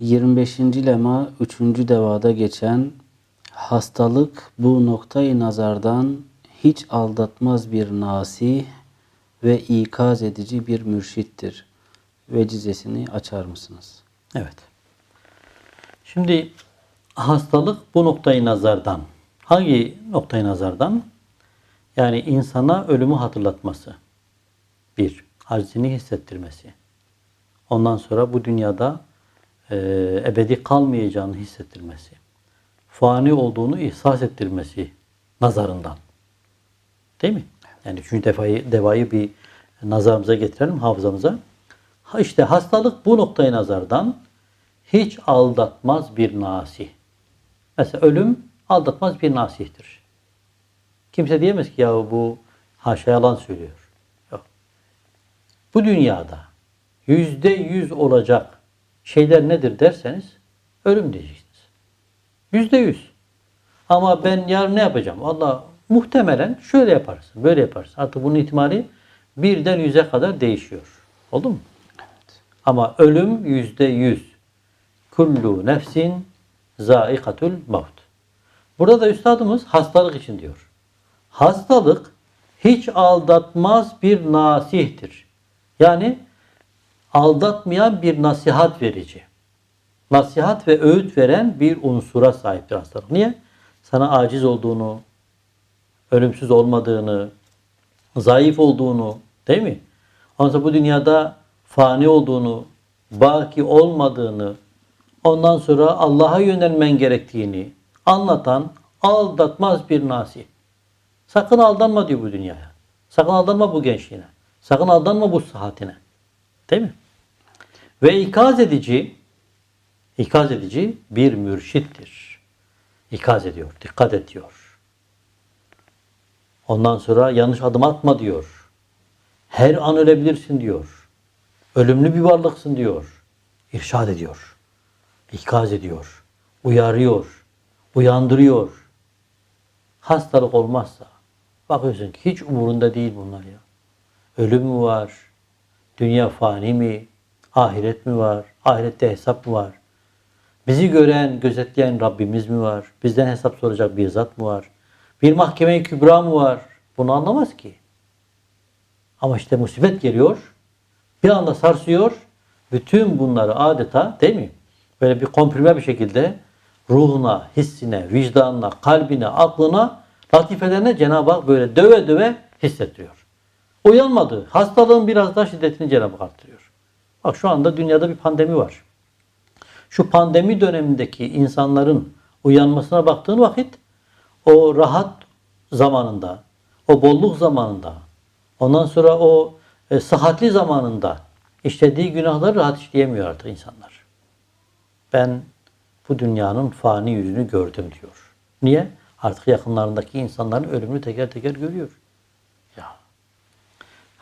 25. lema 3. devada geçen hastalık bu noktayı nazardan hiç aldatmaz bir nasih ve ikaz edici bir mürşittir. Vecizesini açar mısınız? Evet. Şimdi hastalık bu noktayı nazardan. Hangi noktayı nazardan? Yani insana ölümü hatırlatması. Bir, aczini hissettirmesi. Ondan sonra bu dünyada e, ebedi kalmayacağını hissettirmesi. Fani olduğunu ihsas ettirmesi nazarından. Değil mi? Yani üçüncü defayı, devayı bir nazarımıza getirelim, hafızamıza. Ha işte hastalık bu noktayı nazardan hiç aldatmaz bir nasih. Mesela ölüm aldatmaz bir nasihtir. Kimse diyemez ki ya bu haşa yalan söylüyor. Yok. Bu dünyada yüzde yüz olacak şeyler nedir derseniz ölüm diyeceksiniz. Yüzde yüz. Ama ben yarın ne yapacağım? Allah muhtemelen şöyle yaparsın, böyle yaparsın. Artık bunun ihtimali birden yüze kadar değişiyor. Oldu mu? Ama ölüm yüzde yüz. Kullu nefsin zaikatul maut. Burada da üstadımız hastalık için diyor. Hastalık hiç aldatmaz bir nasihtir. Yani aldatmayan bir nasihat verici. Nasihat ve öğüt veren bir unsura sahiptir hastalık. Niye? Sana aciz olduğunu, ölümsüz olmadığını, zayıf olduğunu, değil mi? Ondan bu dünyada fani olduğunu, baki olmadığını, ondan sonra Allah'a yönelmen gerektiğini anlatan aldatmaz bir nasih. Sakın aldanma diyor bu dünyaya. Sakın aldanma bu gençliğine. Sakın aldanma bu sıhhatine. Değil mi? Ve ikaz edici, ikaz edici bir mürşittir. İkaz ediyor, dikkat et diyor. Ondan sonra yanlış adım atma diyor. Her an ölebilirsin diyor. Ölümlü bir varlıksın diyor. İrşad ediyor. İkaz ediyor. Uyarıyor. Uyandırıyor. Hastalık olmazsa bakıyorsun ki hiç umurunda değil bunlar ya. Ölüm mü var? Dünya fani mi? Ahiret mi var? Ahirette hesap mı var? Bizi gören, gözetleyen Rabbimiz mi var? Bizden hesap soracak bir zat mı var? Bir mahkeme-i kübra mı var? Bunu anlamaz ki. Ama işte musibet geliyor. Bir anda sarsıyor. Bütün bunları adeta değil mi? Böyle bir komprime bir şekilde ruhuna, hissine, vicdanına, kalbine, aklına, latifelerine Cenab-ı Hak böyle döve döve hissettiriyor. Uyanmadı. Hastalığın biraz daha şiddetini Cenab-ı Hak arttırıyor. Bak şu anda dünyada bir pandemi var. Şu pandemi dönemindeki insanların uyanmasına baktığın vakit o rahat zamanında, o bolluk zamanında, ondan sonra o e, sıhhatli zamanında işlediği günahları rahat işleyemiyor artık insanlar. Ben bu dünyanın fani yüzünü gördüm diyor. Niye? Artık yakınlarındaki insanların ölümünü teker teker görüyor.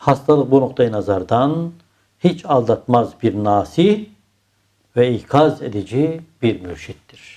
Hastalık bu noktayı nazardan hiç aldatmaz bir nasih ve ikaz edici bir mürşittir.